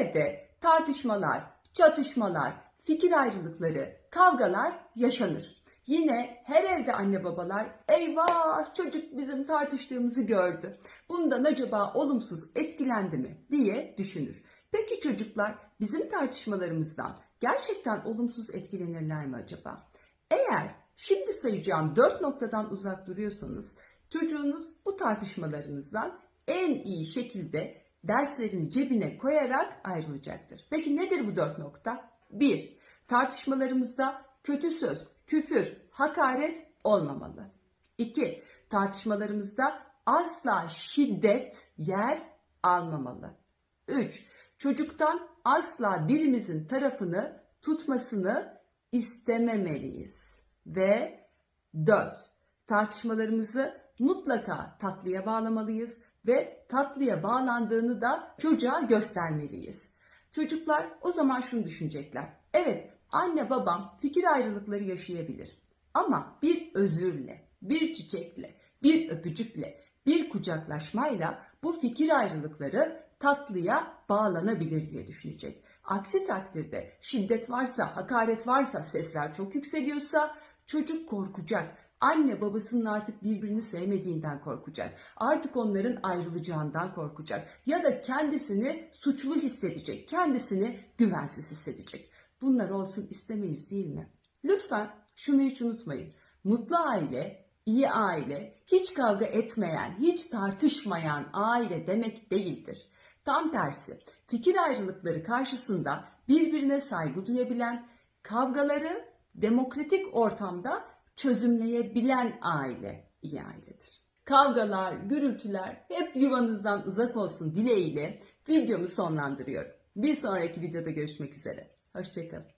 evde tartışmalar, çatışmalar, fikir ayrılıkları, kavgalar yaşanır. Yine her evde anne babalar eyvah çocuk bizim tartıştığımızı gördü. Bundan acaba olumsuz etkilendi mi diye düşünür. Peki çocuklar bizim tartışmalarımızdan gerçekten olumsuz etkilenirler mi acaba? Eğer şimdi sayacağım dört noktadan uzak duruyorsanız çocuğunuz bu tartışmalarınızdan en iyi şekilde derslerini cebine koyarak ayrılacaktır. Peki nedir bu dört nokta? 1. Tartışmalarımızda kötü söz, küfür, hakaret olmamalı. 2. Tartışmalarımızda asla şiddet yer almamalı. 3. Çocuktan asla birimizin tarafını tutmasını istememeliyiz. Ve 4. Tartışmalarımızı mutlaka tatlıya bağlamalıyız ve tatlıya bağlandığını da çocuğa göstermeliyiz. Çocuklar o zaman şunu düşünecekler. Evet, anne babam fikir ayrılıkları yaşayabilir. Ama bir özürle, bir çiçekle, bir öpücükle, bir kucaklaşmayla bu fikir ayrılıkları tatlıya bağlanabilir diye düşünecek. Aksi takdirde şiddet varsa, hakaret varsa, sesler çok yükseliyorsa çocuk korkacak. Anne babasının artık birbirini sevmediğinden korkacak. Artık onların ayrılacağından korkacak. Ya da kendisini suçlu hissedecek. Kendisini güvensiz hissedecek. Bunlar olsun istemeyiz değil mi? Lütfen şunu hiç unutmayın. Mutlu aile, iyi aile, hiç kavga etmeyen, hiç tartışmayan aile demek değildir. Tam tersi, fikir ayrılıkları karşısında birbirine saygı duyabilen, kavgaları demokratik ortamda çözümleyebilen aile iyi ailedir. Kavgalar, gürültüler hep yuvanızdan uzak olsun dileğiyle videomu sonlandırıyorum. Bir sonraki videoda görüşmek üzere. Hoşçakalın.